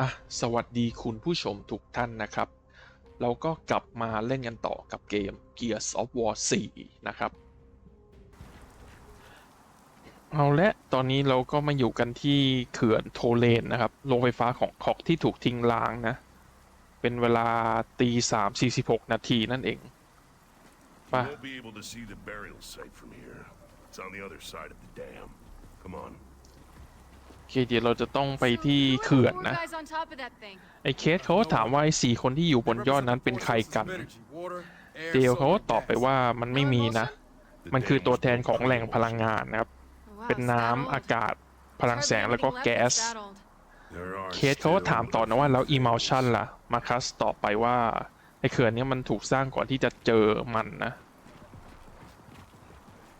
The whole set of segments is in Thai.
อะสวัสดีคุณผู้ชมทุกท่านนะครับ เราก็กลับมาเล่นกันต่อกับเกม Gears of War 4 นะครับ เอาละตอนนี้เราก็มาอยู่กันที่เขื่อนโทเลนนะครับ โรงไฟฟ้าของคอกที่ถูกทิ้งร้างนะ เป็นเวลาตีสามสี่สิบหกนาทีนั่นเอง You ป่ะ won't be able to see the burial site from here. It's on the other side of the dam. Come on. โอเคเดี๋ยวเราจะต้องไปที่เขื่อนนะ Four guys on top of that thing. ไอ้เคสเขาก็ถามว่าไอ้สี่คนที่อยู่บนยอดนั้นเป็นใครกัน เดลเขาก็ตอบไปว่ามันไม่มีนะ The มันคือ dam ตัว is แทนของแหล่งพลังงานนะครับ Oh, wow, เป็น it's น้ำ that old. อากาศพลัง Hardly แสงแล้วก็ anything left แก๊ส that's that old. There are เคสเขาก็ถามต่อนะว่าแล้ว emulsion ล่ะ มาคัสตอบไปว่าไอ้เขื่อนเนี้ยมันถูกสร้างก่อนที่จะเจอมันนะ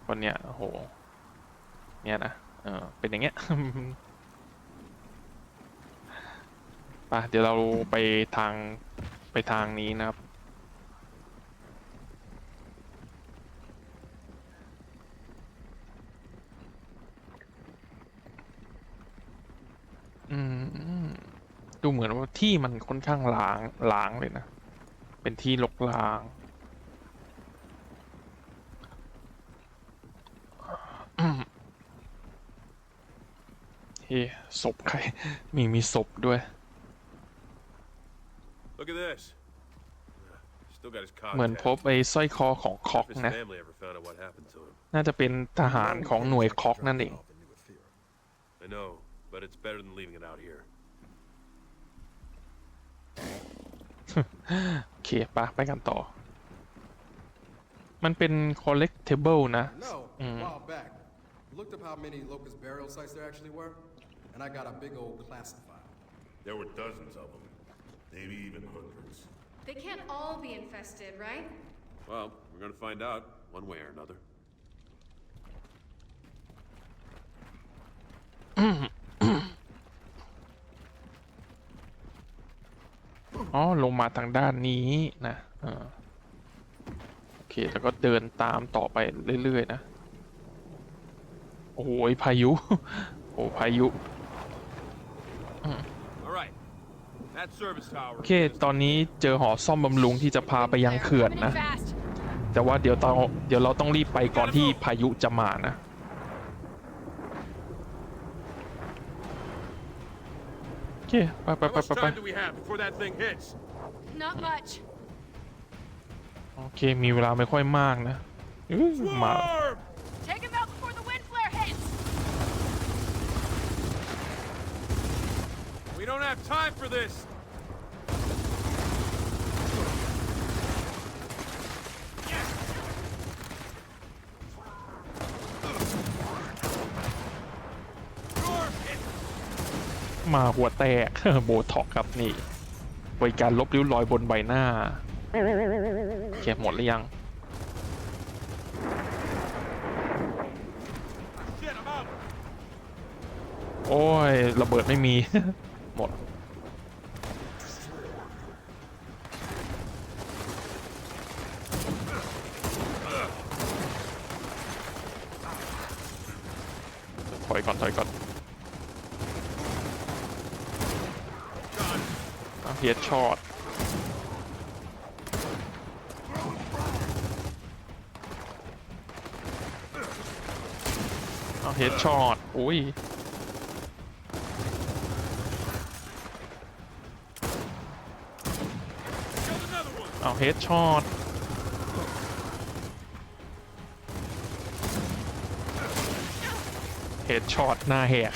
วันเนี้ยโอ้โหเนี่ยนะ เออเป็นอย่างเงี้ย ไปเดี๋ยวเราไปทางไปทางนี้นะครับ อืม ดูเหมือนว่าที่มันค่อนข้างล้างล้างเลยนะ เป็นที่ลกล้างเฮ้ศพใคร มีมีศพด้วย Look at this. Still got his เหมือน contact. พบไอ้สร้อยคอของคอก If his นะ family ever found out what happened to him. น่าจะเป็นทหารของหน่วยคอกนั่นเอง I know, but it's better than leaving it out here. โอเคปะไปกันต่อ มันเป็น collectible นะ No, Mm. a while back. Looked up how many locust burial sites there actually were, and I got a big old classified. There were dozens of them. Maybe even hundreds. They can't all be infested, right? Well, we're gonna find out one way or another. อ๋อ ลงมาทางด้านนี้นะเออโอเค แล้วก็เดินตามต่อไปเรื่อย ๆ นะ โอ้ยพายุ โอ้พายุ All right. That service tower. โอเค ตอนนี้เจอหอซ่อมบำรุงที่จะพาไปยังเขื่อน Coming นะ in fast. แต่ว่าเดี๋ยวเราเดี๋ยวเราต้องรีบไปก่อนที่พายุจะมานะ โอเค ไปไป How ไป much ไปไป time do we have before that thing hits? Not much. โอเค มีเวลาไม่ค่อยมากนะอื้อมา Swarm! Take him out before the wind flare hits. We don't have time for this. มาหัวแตก โบท็อกครับนี่บริการลบริ้วรอยบนใบหน้าโอเคหมดหรือยังโอ้ย ระเบิดไม่มี หมด ถอยก่อน ถอยก่อน เฮียช็อตเอาเฮดช็อตอุ้ยเอาเฮดช็อตเฮดช็อตหน้าแหก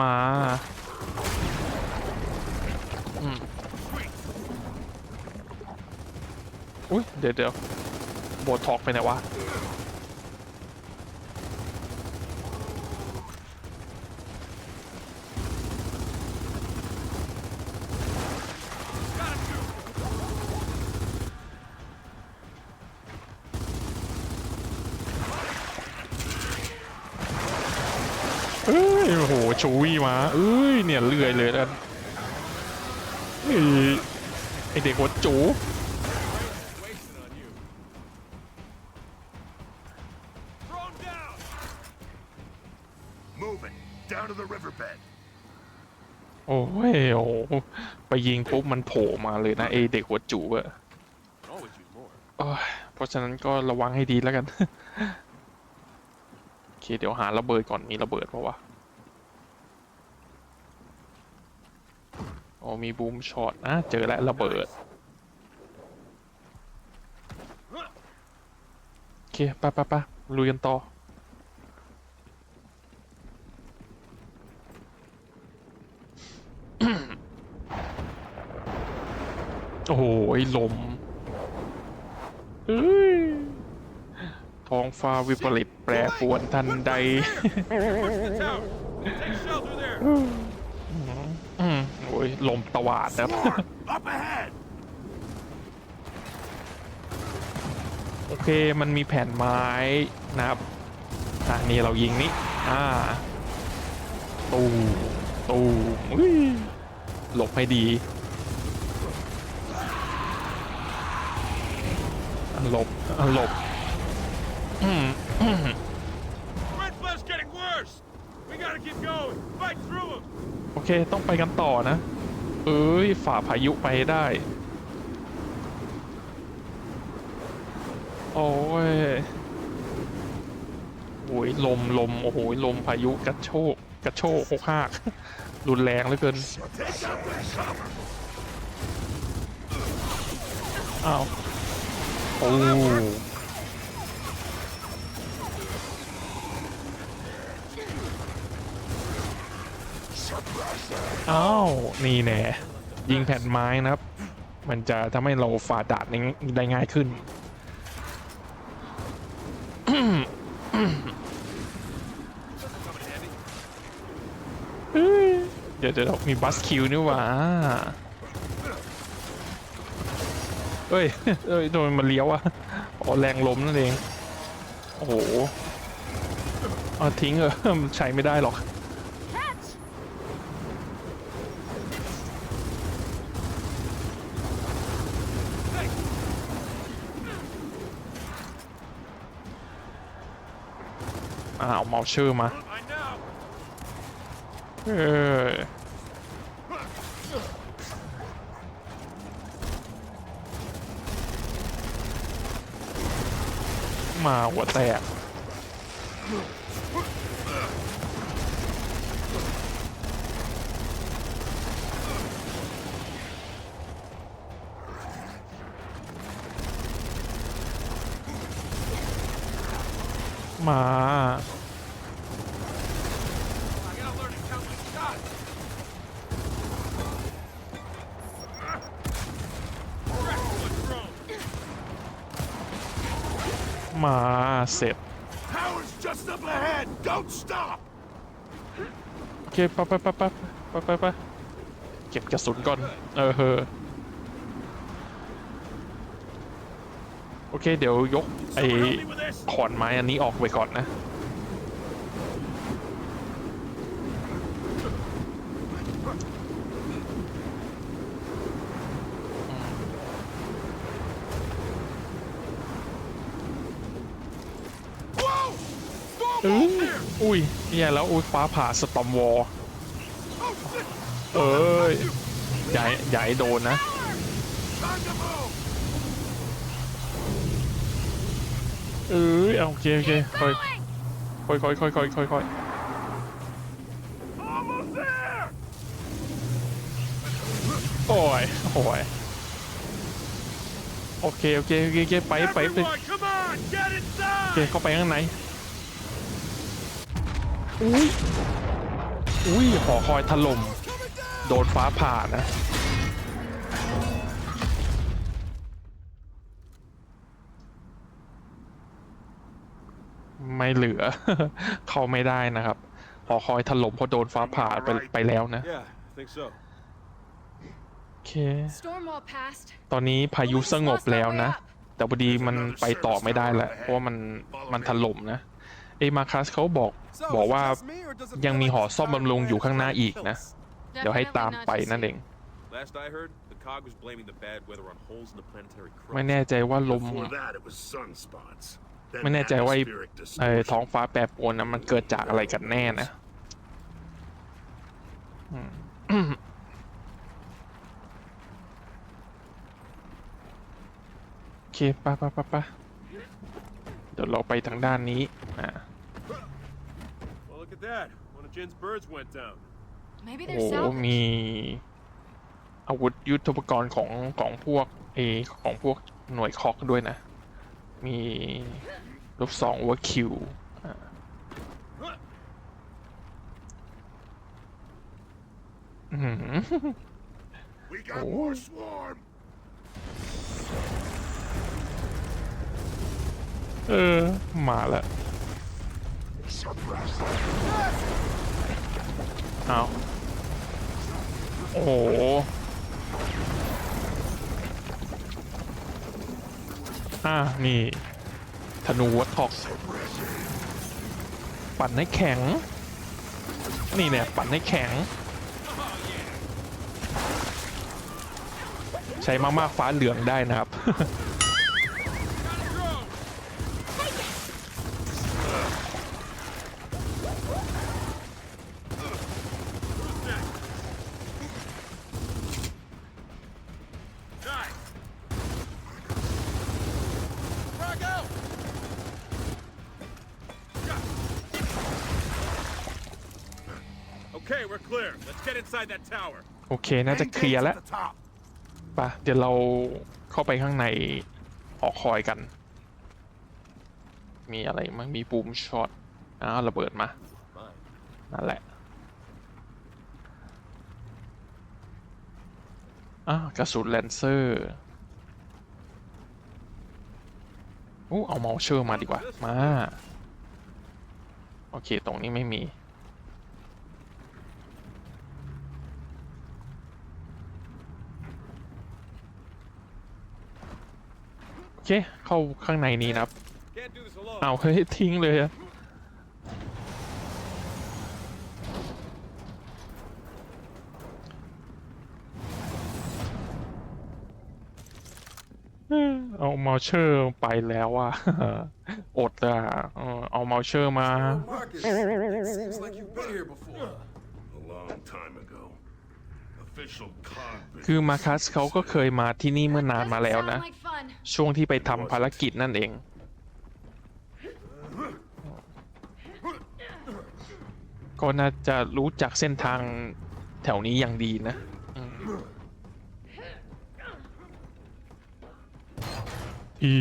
มาอืมอุ้ยเดี๋ยวเดี๋ยวโบท็อกไปไหนวะ เอ้ยโอ้โห ชูวี่มาเอ้ยเนี่ยเลื่อยเลยนะเอ้ยไอเด็กหัวจูโอ้ยโอ้ไปยิงปุ๊บมันโผล่มาเลยนะไอเด็กหัวจูอะ Can always use more. โอ้ยเพราะฉะนั้นก็ระวังให้ดีแล้วกัน โอเค เดี๋ยวหาระเบิดก่อนมีระเบิดเพราะวะ โอ้มีบูมช็อตนะเจอแล้วระเบิดโอเคไปไปไปลุยกันต่อโอ้โหลมเอ้ยท้องฟ้าวิปริตแปรปรวนทันใด Push the tower! Take shelter there! อืมโอ้ ยลมตวาดนะครับ More. Up ahead. โอเคมันมีแผ่นไม้นะครับอะนี่เรายิงนี่อ่า ตูตูอุ้ยหลบให้ดีอะหลบอะหลบอืมอืม Red flash getting worse! We gotta keep going! Fight through him! โอเคต้องไปกันต่อนะ เอ้ย ฝ่าพายุไปได้ โอ้ยโอ้ยลมลมโอ้โหลมพายุกระโชกกระโชกโคกหากรุนแรงเหลือเกิน อ้าว โอ้ อ้าวนี่แน่ยิงแผ่นไม้นะครับ มันจะทำให้เราฝ่าดานได้ง่ายขึ้นเดี๋ยวเดี๋ยวมีบัสคิวนี่หว่าเอ้ยเอ้ยโดนมันเลี้ยวอะอ๋อแรงล้มนั่นเอง โอ้โหเอาทิ้งเออใช้ไม่ได้หรอก อ่าเอาเมาชอร์มา เออมาหัวแตกมา I gotta learn to count my shots! Excellent drone! มาเสร็จ Tower's just up ahead. Don't stop. โอเคไปไปไปไปไปไปไปเก็บกระสุนก่อน เออเฮอโอเค เดี๋ยวยกไอ้ Someone help me with this. ขอนไม้อันนี้ออกไปก่อนนะ อื้ Storm ออุ้ยแย่แล้วอุ้ยฟ้าผ่าสตอมวอลเอ้ยอย่าให้อย่าให้โดนนะ เออโอเคโอเคค่อยค่อยค่อยค่อยค่อยค่อยค่อยโอ้ยโอ้ยโอเคโอเคโอเคไปไปไปโอเคเข้าไปข้างใน อุ้ยอุ้ยหอคอยถล่มโดนฟ้าผ่านะ ไม่เหลือ เข้าไม่ได้นะครับ หอคอยถล่มเพราะโดนฟ้าผ่าไปไปแล้วนะ Yeah, I think so. โอเค Storm wall passed. ตอนนี้พายุสงบแล้วนะ แต่พอดีมันไปต่อไม่ได้แล้วเพราะว่ามันมันถล่มนะ เอยมาคัสเขาบอก So, บอก is it ว่า just me, or does it ยัง feel มี like หอ this ซ่อม entire บำรุงอยู่ plan ข้างหน้า is trying to อีก kill นะ us? เดี๋ยวให้ตาม Definitely ไป not just นั่นเอง Last I heard, the cog was blaming the bad weather on holes in the planetary crust. ไม่แน่ใจว่าลม Before that, it was sunspots. Then ไม่แน่ใจว่าไอ้ atmospheric ไอ้ distortion. ท้องฟ้าแปรปรวนนะมันเกิดจากอะไรกันแน่นะอืมโอเคไปไปไปไปเดี๋ยวเราไปทางด้านนี้อ่า Well, look at that. One of Jin's birds went down. Maybe โอ้ they're โห salvage. มีอาวุธยุทโธปกรณ์ของของพวกเอของพวกหน่วยคอกด้วยนะ มีลูกสองวัวคิวอ่าอื้อหือ We got more swarm. เออ มาแล้ว เอาโอ้โหอ่านี่ ธนูวัดทอก ปั่นให้แข็ง นี่เนี่ย ปั่นให้แข็ง ใช้มากๆฟ้าเหลืองได้นะครับ Okay, we're clear. Let's get inside that tower. โอเค น่าจะเคลียร์แล้ว At the top. ปะเดี๋ยวเราเข้าไปข้างในหอคอยกัน มีอะไรมั้งมีบูมช็อตอ้าวระเบิดมา นั่นแหละอ้าวกระสุนแลนเซอร์อู้เอาเมาเชอร์มาดีกว่า มา โอเค ตรงนี้ไม่มี เค เข้าข้างในนี้นะครับ เอาเฮ้ยทิ้งเลยอะเอาเมาเชอร์ไปแล้วอะอดอะเออเอาเมาเชอร์มา คือมาคัสเขาก็เคยมาที่นี่เมื่อนานมาแล้ว Doesn't นะ sound like fun. ช่วงที่ไปทำภารกิจนั่นเอง ก็น่าจะรู้จักเส้นทางแถวนี้อย่างดีนะอืมอี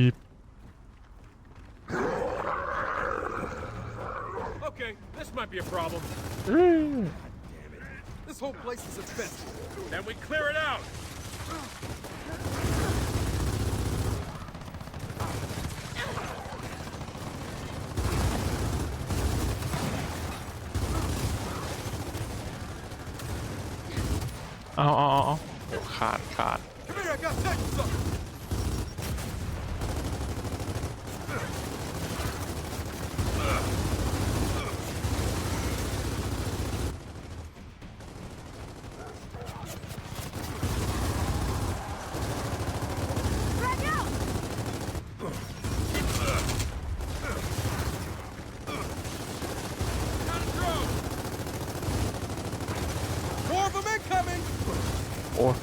Okay, this might be a problem. This whole place is infested. Then we clear it out. เอาเอาเอาเอาโอ้ขาดขาด Come here, I gotta tell you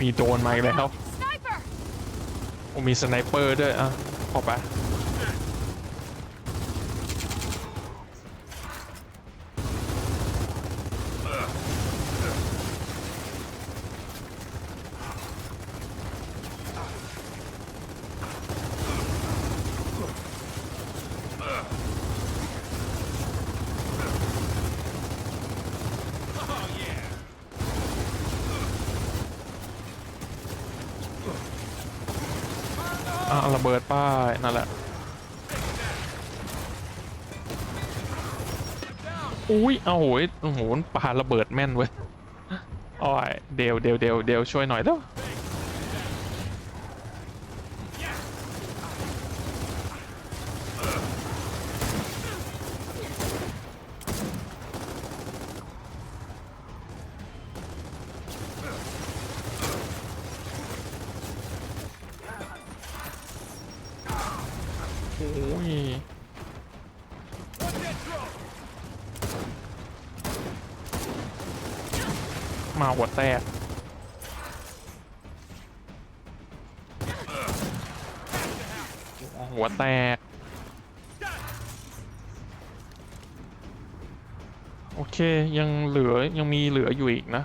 มีโดรนมาอีกแล้ว Sniper! โอ้มีสไนเปอร์ด้วยอะเข้าไป Oh yeah. อะ ระเบิดป้ายนั่นแหละอุ้ยเอาโหยโอ้โหปาระเบิดแม่นเว้ยอ้ยเดวเดวเดวเดวช่วยหน่อยเด้อ มาหัวแตกหัวแตก โอเคยังเหลือยังมีเหลืออยู่อีกนะ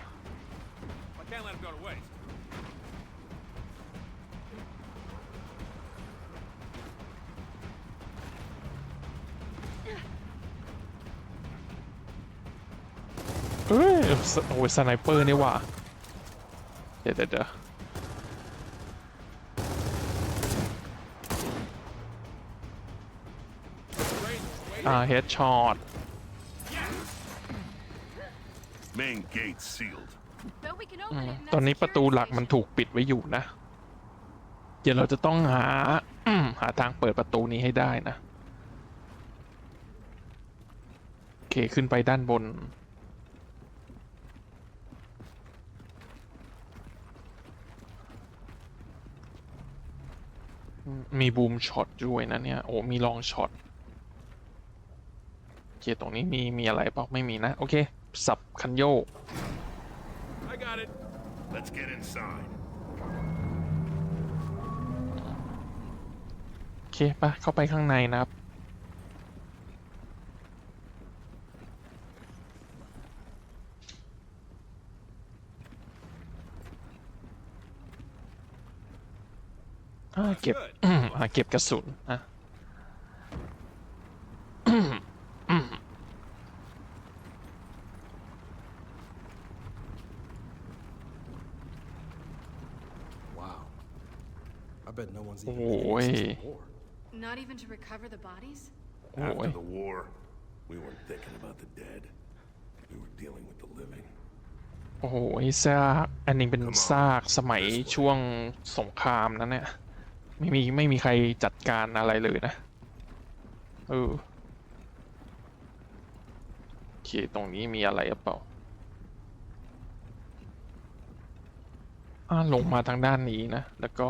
โอ้ยสไนเปอร์นี่หว่าเดี๋ยวเดี๋ยวเดี๋ยวอ่าเฮดช็อต Main gate sealed. But we can open it. in ตอน that นี้ประตู security หลักมัน station. ถูกปิดไว้อยู่นะ เดี๋ยวเราจะต้องหาหาทางเปิดประตูนี้ให้ได้นะ โอเค ขึ้นไปด้านบน มีบูมช็อตด้วยนะเนี่ย โอ้ มีลองช็อตโอเคตรงนี้มี มีอะไรเปล่าไม่มีนะ โอเค สับคันโยก I got it. Let's get inside. โอเคปะเข้าไปข้างในนะครับ อ่าเก็บอ่าเก็บกระสุนอะ Wow. I bet no one's Oh, even been here since the hey. war. Not even to recover the bodies? โอ้ย After the war, we weren't thinking about the dead. We were dealing with the living. โอ้โหไอ้ซากอันนี้เป็นซากสมัยช่วงสงครามนะเนี่ย ไม่มีไม่มีใครจัดการอะไรเลยนะ เออโอเคตรงนี้มีอะไรหรือเปล่าอ่าลงมาทางด้านนี้นะ แล้วก็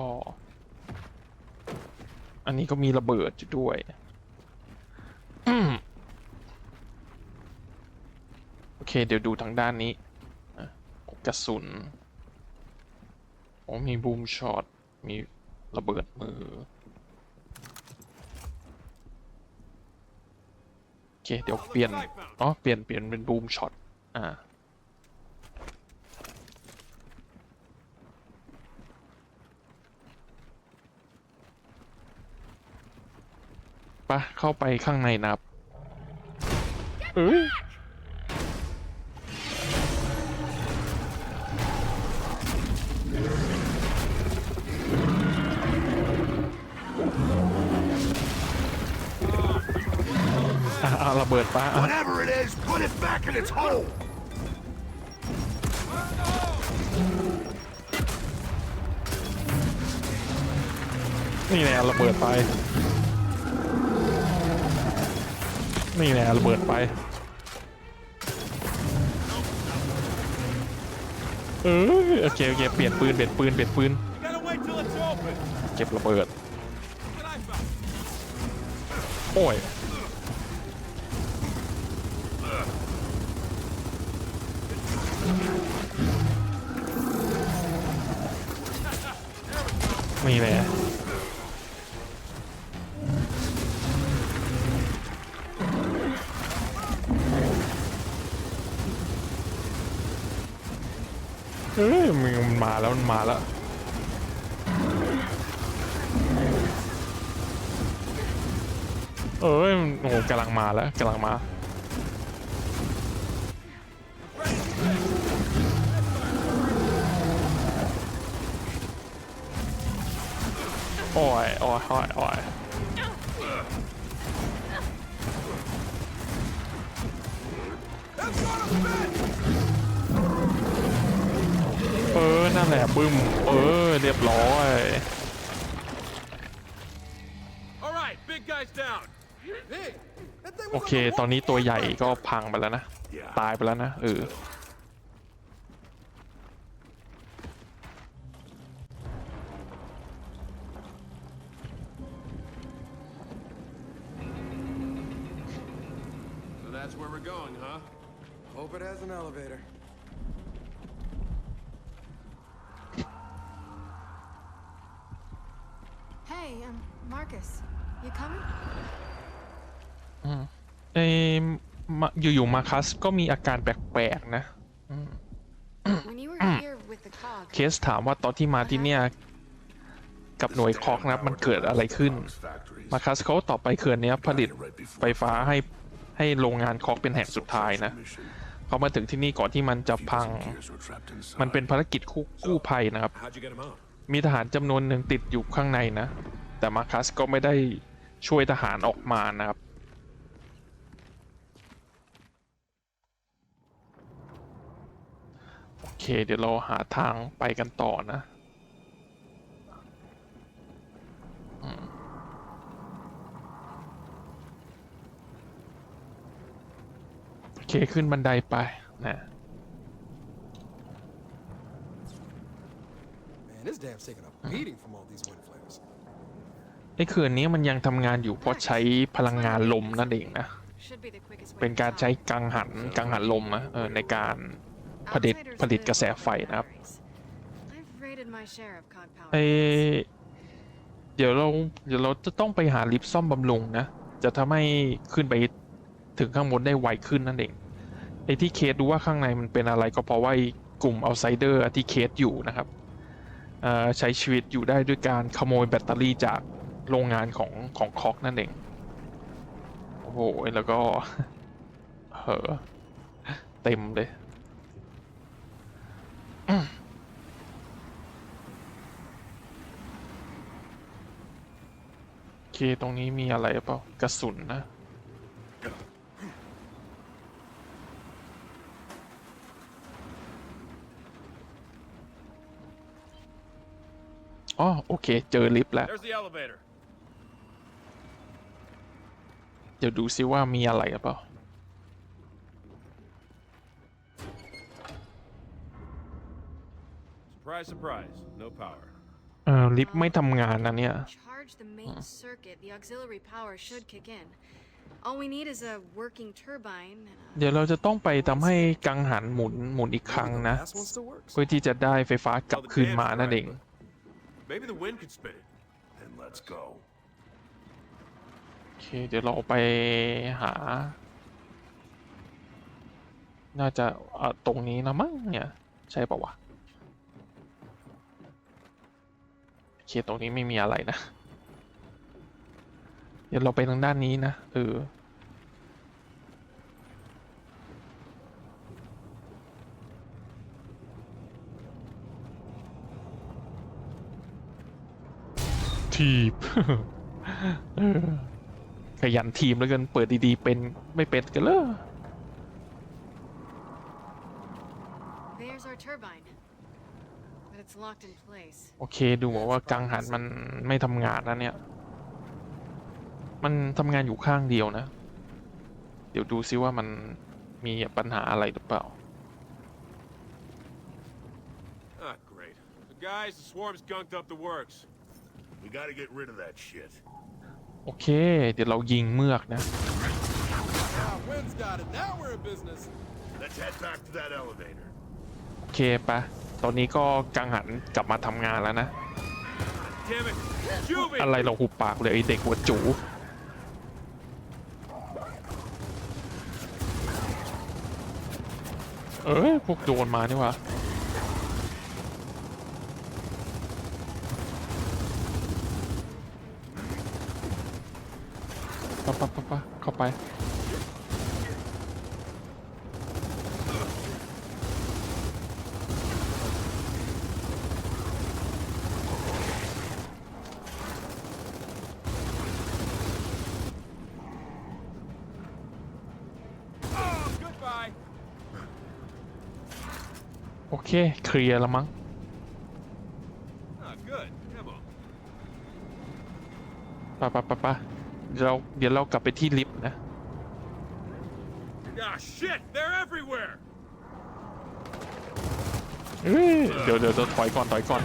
อันนี้ก็มีระเบิดอยู่ด้วยโอเค เดี๋ยวดูทางด้านนี้กระสุนโอ้มีบูมช็อตมี ระเบิดมือโอเคเดี๋ยวเปลี่ยนอ๋อเปลี่ยนเปลี่ยนเป็นบูมช็อตอ่าปะเข้าไปข้างในนับเอ้ย เอาระเบิดปะอะ Whatever it is, put it back in its hole! นี่แหละระเบิดไป นี่แหละระเบิดไป เออโอเคโอเคเปลี่ยนปืนเปลี่ยนปืนเปลี่ยนปืน You gotta wait till it's open. เก็บระเบิด Look what I found. โอ้ย นี่แหละเอ้ยมันมาแล้วมันมาแล้วเอ้ยโอ้กำลังมาแล้วกำลังมา โอ้ยโอ้ยโอ้ยโอ้ยเออ นั่นแหละบึ้ม เออ เรียบร้อย All right, big guy's down. Hey, that thing โอ was เค on the ตอนนี้ wall ตัวใหญ่ forever. ก็พังไปแล้วนะ ตายไปแล้วนะ เออ an elevator. Hey, um, Marcus, you coming? อืมาอยู่อยู่มาคัสก็มีอาการแปลกๆนะเคสถามว่าตอนที่มาที่เนี่ยกับหน่วยคอกนับมันเกิดอะไรขึ้น มาคัสเขาตอบไปเขื่อนเนี้ยผลิตไฟฟ้าให้ให้โรงงานคอกเป็นแห่งสุดท้ายนะ เขามาถึงที่นี่ก่อนที่มันจะพัง Gears were trapped inside. มันเป็นภารกิจกู้กู้ภัยนะครับ How'd you get him out? มีทหารจำนวนหนึ่งติดอยู่ข้างในนะ แต่มาคัสก็ไม่ได้ช่วยทหารออกมานะครับ โอเค เดี๋ยวเราหาทางไปกันต่อนะ อืมโอ เคขึ้นบันไดไปนะ Man, this dam's taking a beating from all these wind flares. ไอ้เขื่อนนี้มันยังทำงานอยู่เพราะใช้พลังงานลมนั่นเองนะ should be the quickest way เป็น to การ the ใช้ top. กังหันกังหันลมนะเออในการผลิต Outsiders ผลิต live กระแส off ไฟนะครับ batteries. I've raided my share of cog power ไอ plants. เดี๋ยวเราเดี๋ยวเราจะต้องไปหาลิฟต์ซ่อมบำรุงนะ จะทำให้ขึ้นไป ถึงข้างบนได้ไวขึ้นนั่นเองไอ้ที่เคสดูว่าข้างในมันเป็นอะไรก็เพราะว่ากลุ่มเอาไซเดอร์ที่เคสอยู่นะครับใช้ชีวิตอยู่ได้ด้วยการขโมยแบตเตอรี่จากโรงงานของของคอกนั่นเอง โอ้โห แล้วก็เหอเต็มเลยโอเค ตรงนี้มีอะไรเปล่ากระสุนนะ อ๋อโอเค เจอลิฟต์แล้ว There's the elevator. เดี๋ยวดูซิว่ามีอะไรหรือเปล่า Surprise, surprise. No power. เออลิฟต์ไม่ทำงานนะเนี่ย Charge the main circuit. The auxiliary power should kick in. All we need is a working turbine and a เดี๋ยวเราจะต้องไปทำให้กังหันหมุนหมุนอีกครั้ง Maybe the นะ last one still works. เพื่อที่จะได้ไฟฟ้ากลับคืนมานั่นเอง Maybe the wind could spin it. Then let's go. โอเคเดี๋ยวเราไปหา น่าจะเอ่อตรงนี้นะมั้งเนี่ย ใช่ปะวะโอเคตรงนี้ไม่มีอะไรนะ เดี๋ยวเราไปทางด้านนี้นะเออ ทีบเออขยันทีมแล้วกันเปิดดีๆเป็นไม่เป็นกันเลย There's our turbine. But it's locked in place. โอเคดูเหมือนว่ากังหันมันไม่ทำงานนะเนี่ย มันทำงานอยู่ข้างเดียวนะ เดี๋ยวดูซิว่ามันมีปัญหาอะไรหรือเปล่า Ah, great. The guys, the swarm's gunked up the works. We gotta get rid of that shit. โอเค เดี๋ยวเรายิงเมือกนะ Now, wind's got it. Now we're in business. Let's head back to that elevator. โอเคปะตอนนี้ก็กังหันกลับมาทำงานแล้วนะ Damn it! Juvie! อะไรเราหุบปากเลยไอเด็กหัวจู เอ้ยพวกโดนมานี่หว่า ปะปะปะปะเข้าไป Oh, goodbye! โอเค เคลียร์แล้วมั้ง Ah, good. Come on. ปะปะปะปะ เดี๋ยวเราเดี๋ยวเรากลับไปที่ลิฟต์นะ Ah, shit! They're everywhere! เอ้ยเดี๋ยวเดี๋ยวเดี๋ยวถอยก่อนถอยก่อน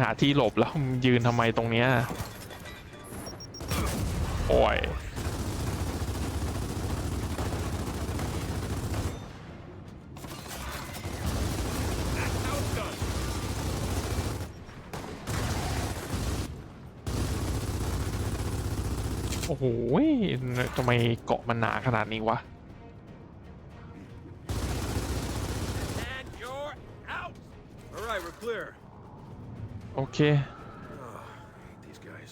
หาที่หลบแล้วยืนทำไมตรงเนี้ยโอ้ยโอ้โหทำไมเกาะมันหนาขนาดนี้วะ โอเค Hate these guys.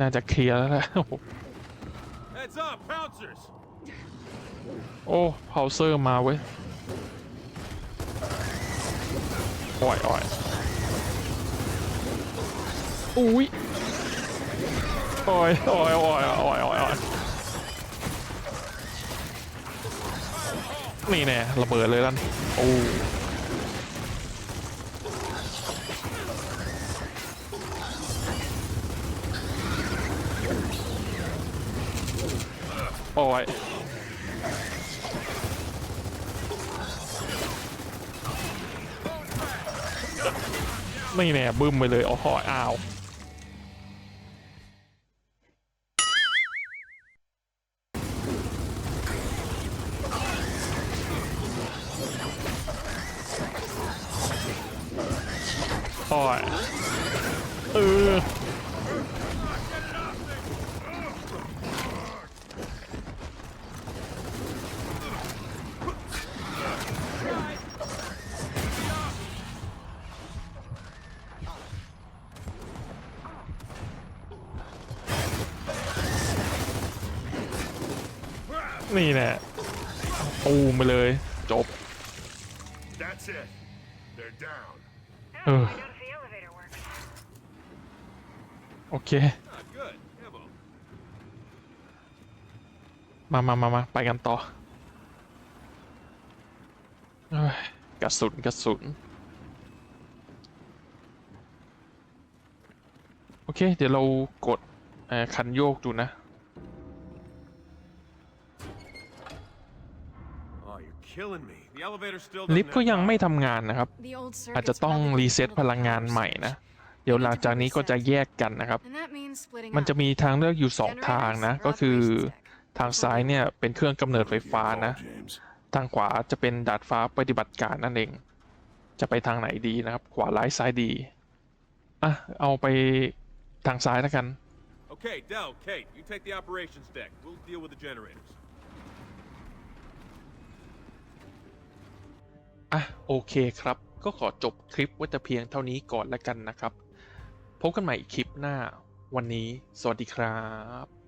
น่าจะเคลียร์แล้วแหละโอ้โห Heads up, pouncers. โอ้เผาเซอร์มาเว้ยโอ้ยโอ้ยอุ้ยโอ้ยโอ้ยโอ้ยโอ้ยโอ้ยโอ้ยนี่แน่ระเบิดเลยลั่นโอ้ โอ้ยนี่แน่บึ้มไปเลยโอ้โหอ้าวโอ้ยเออ นี่แน่ปูมไป เลย จบ That's it. They're down. เออ I noticed the elevator works. โอเค Ah, good. Ammo. มามามามาไปกันต่อเอ้ยกระสุนกระสุน โอเค เดี๋ยวเรากดเอ่อคันโยกดูนะ ลิ doesn't ฟต์ก็ have ยัง power. ไม่ทำงานนะครับ The old อาจจะ circuit's ต้อง routed to รี the เซ็ต middle พลังงาน power ใหม่นะ switch. เดี๋ยวหลังจากนี้ก็จะแยกกันนะครับ And that means splitting มัน up. จะมีทางเลือกอยู่สอง Generators ทางนะ or ก็คือ operations deck. ทางซ้ายเนี่ยเป็นเครื่องกำเนิดไฟฟ้า Your นะ call, James. ทางขวาจะเป็นดาดฟ้าปฏิบัติการนั่นเอง จะไปทางไหนดีนะครับ ขวาร้ายซ้ายดี อะ เอาไปทางซ้ายแล้วกัน Okay, Dell, Kate, you take the operations deck. We'll deal with the generators. อะโอเคครับ ก็ขอจบคลิปไว้แต่เพียงเท่านี้ก่อนแล้วกันนะครับ พบกันใหม่คลิปหน้า วันนี้ สวัสดีครับ